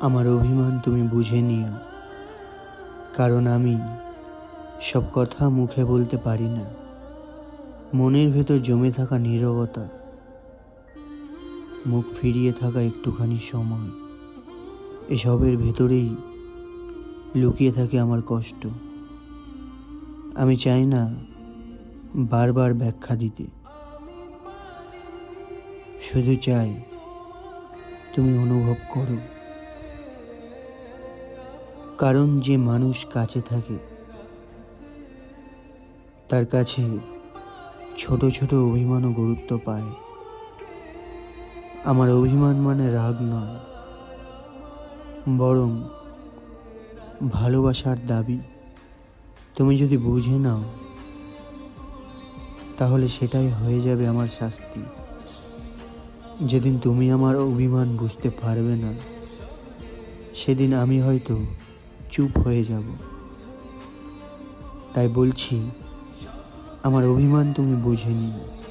আমার অভিমান তুমি বুঝে নিও। কারণ আমি সব কথা মুখে বলতে পারি না। মনের ভেতর জমে থাকা নীরবতা, মুখ ফিরিয়ে থাকা একটুখানি সময়, এসবের ভেতরেই লুকিয়ে থাকে আমার কষ্ট। আমি চাই না বারবার ব্যাখ্যা দিতে। শুধু চাই তুমি অনুভব করো। কারণ যে মানুষ কাছে থাকে, তার কাছে ছোট ছোট অভিমানও গুরুত্ব পায়। আমার অভিমান মানে রাগ নয়, বরং ভালোবাসার দাবি। তুমি যদি বুঝে নাও, তাহলে সেটাই হয়ে যাবে আমার শাস্তি। যেদিন তুমি আমার অভিমান বুঝতে পারবে না, সেদিন আমি হয়তো চুপ হয়ে যাব। তাই বলছি আমার অভিমান তুমি বুঝে নিও।